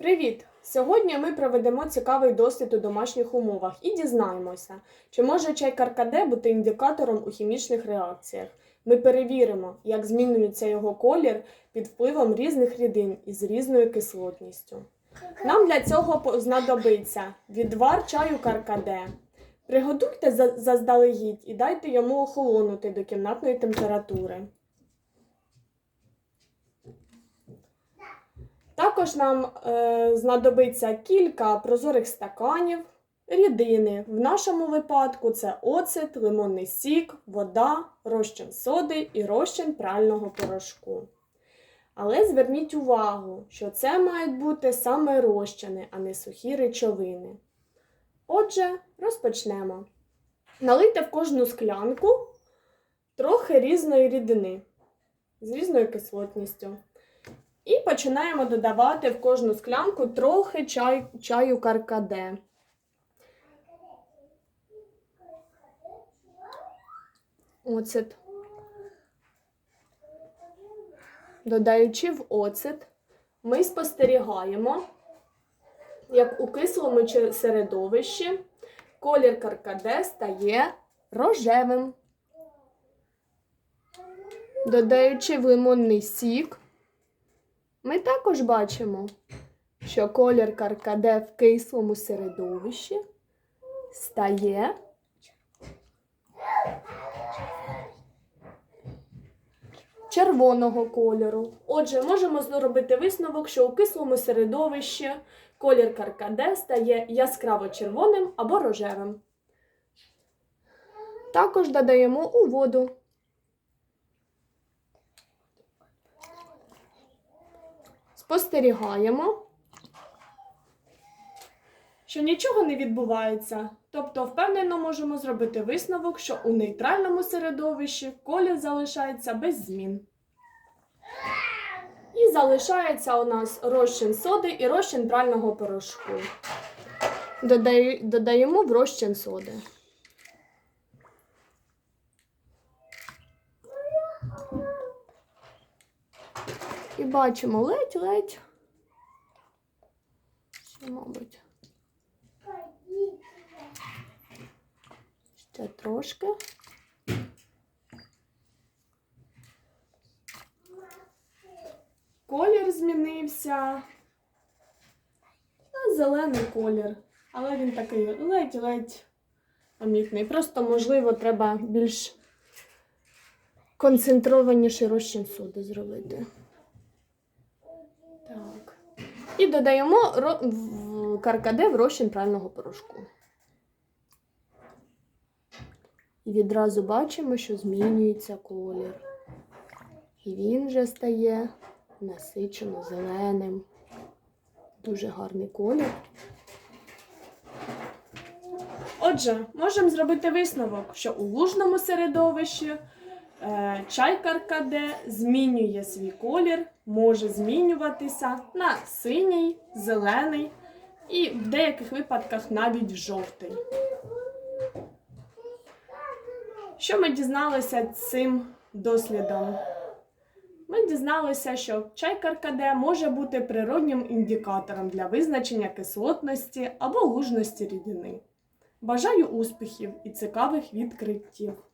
Привіт! Сьогодні ми проведемо цікавий дослід у домашніх умовах і дізнаємося, чи може чай каркаде бути індикатором у хімічних реакціях. Ми перевіримо, як змінюється його колір під впливом різних рідин із різною кислотністю. Нам для цього знадобиться відвар чаю каркаде. Приготуйте заздалегідь і дайте йому охолонути до кімнатної температури. Також нам е, знадобиться кілька прозорих стаканів, рідини. В нашому випадку це оцет, лимонний сік, вода, розчин соди і розчин прального порошку. Але зверніть увагу, що це мають бути саме розчини, а не сухі речовини. Отже, розпочнемо. Налийте в кожну склянку трохи різної рідини з різною кислотністю. І починаємо додавати в кожну склянку трохи чай, чаю каркаде. Оцет. Додаючи в оцет, ми спостерігаємо, як у кислому середовищі колір каркаде стає рожевим. Додаючи в лимонний сік, ми також бачимо, що колір каркаде в кислому середовищі стає червоного кольору. Отже, можемо зробити висновок, що у кислому середовищі колір каркаде стає яскраво червоним або рожевим. Також додаємо у воду. Спостерігаємо, що нічого не відбувається. Тобто, впевнено можемо зробити висновок, що у нейтральному середовищі колір залишається без змін. І залишається у нас розчин соди і розчин прального порошку. Додаємо в розчин соди. І бачимо ледь-ледь. Ще, мабуть. Ще трошки. Колір змінився. Зелений колір. Але він такий ледь-ледь помітний. Просто, можливо, треба більш концентрованіший розчин соди зробити. Так. І додаємо каркаде в розчин прального порошку. І відразу бачимо, що змінюється колір. І він вже стає насичено зеленим. Дуже гарний колір. Отже, можемо зробити висновок, що у лужному середовищі чай каркаде змінює свій колір, може змінюватися на синій, зелений і в деяких випадках навіть жовтий. Що ми дізналися цим дослідом? Ми дізналися, що чай каркаде може бути природнім індикатором для визначення кислотності або лужності рідини. Бажаю успіхів і цікавих відкриттів!